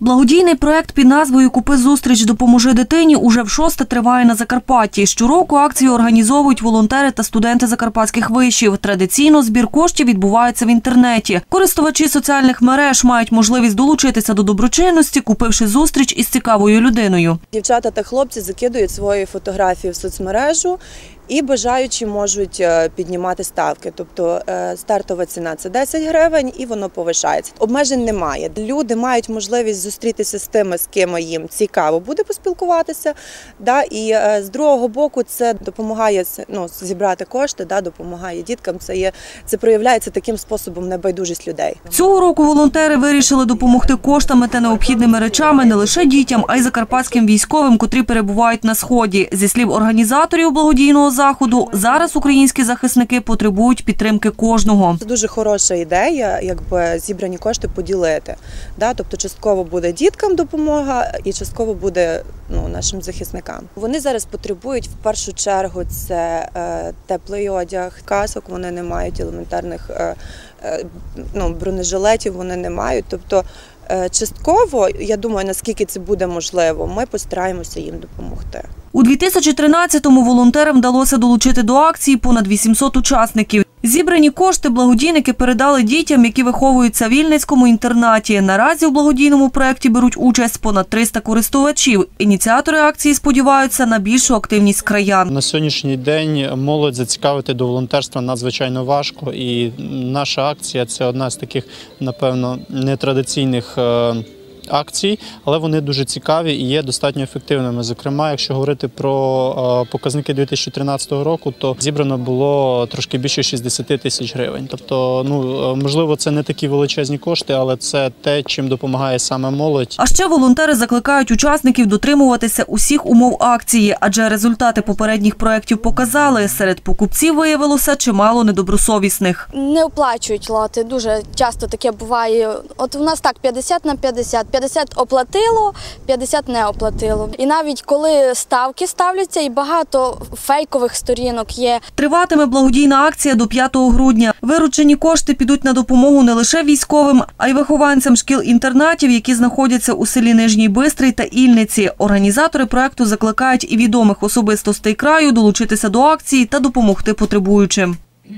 Благодійний проект під назвою Купи зустріч допоможи дитині уже в шосте триває на Закарпатті. Щороку акцію організовують волонтери та студенти закарпатських вишів. Традиційно збір коштів відбувається в інтернеті. Користувачі соціальних мереж мають можливість долучитися до доброчинності, купивши зустріч із цікавою людиною. Дівчата та хлопці закидують свої фотографії в соцмережу і бажаючі можуть е, піднімати ставки. Тобто е, стартова ціна це 10 гривень і воно повишається. Обмежень немає. Люди мають можливість зустрітися з тими, з ким їм цікаво буде поспілкуватися. Да? І е, з другого боку це допомагає ну, зібрати кошти, да? допомагає діткам. Це є це проявляється таким способом небайдужість людей. Цього року волонтери вирішили допомогти коштами та необхідними речами не лише дітям, а й закарпатським військовим, котрі перебувають на сході. Зі слів організаторів благодійного заходу, зараз українські захисники потребують підтримки кожного. Це дуже хороша ідея, якби зібрані кошти поділити. Да? Тобто частково буде діткам допомога і частково буде ну, нашим захисникам. Вони зараз потребують в першу чергу це е, теплий одяг, касок. Вони не мають елементарних е, е, ну, бронежилетів, вони не мають. Тобто частково, я думаю, наскільки це буде можливо, ми постараємося їм допомогти. У 2013-му волонтерам вдалося долучити до акції понад 800 учасників. Зібрані кошти благодійники передали дітям, які виховуються в Вільницькому інтернаті. Наразі у благодійному проєкті беруть участь понад 300 користувачів. Ініціатори акції сподіваються на більшу активність краян. На сьогоднішній день молодь зацікавити до волонтерства надзвичайно важко, і наша акція це одна з таких, напевно, нетрадиційних. Акцій, але вони дуже цікаві і є достатньо ефективними. Зокрема, якщо говорити про е, показники 2013 року, то зібрано було трошки більше 60 тисяч гривень. Тобто, ну е, можливо, це не такі величезні кошти, але це те, чим допомагає саме молодь. А ще волонтери закликають учасників дотримуватися усіх умов акції, адже результати попередніх проєктів показали, серед покупців виявилося чимало недобросовісних. Не оплачують лоти. Дуже часто таке буває. От у нас так 50 на 50. 50 оплатило, 50 не оплатило. І навіть коли ставки ставляться, і багато фейкових сторінок є. Триватиме благодійна акція до 5 грудня. Виручені кошти підуть на допомогу не лише військовим, а й вихованцям шкіл-інтернатів, які знаходяться у селі Нижній Бистрий та Ільниці. Організатори проекту закликають і відомих особистостей краю долучитися до акції та допомогти потребуючим.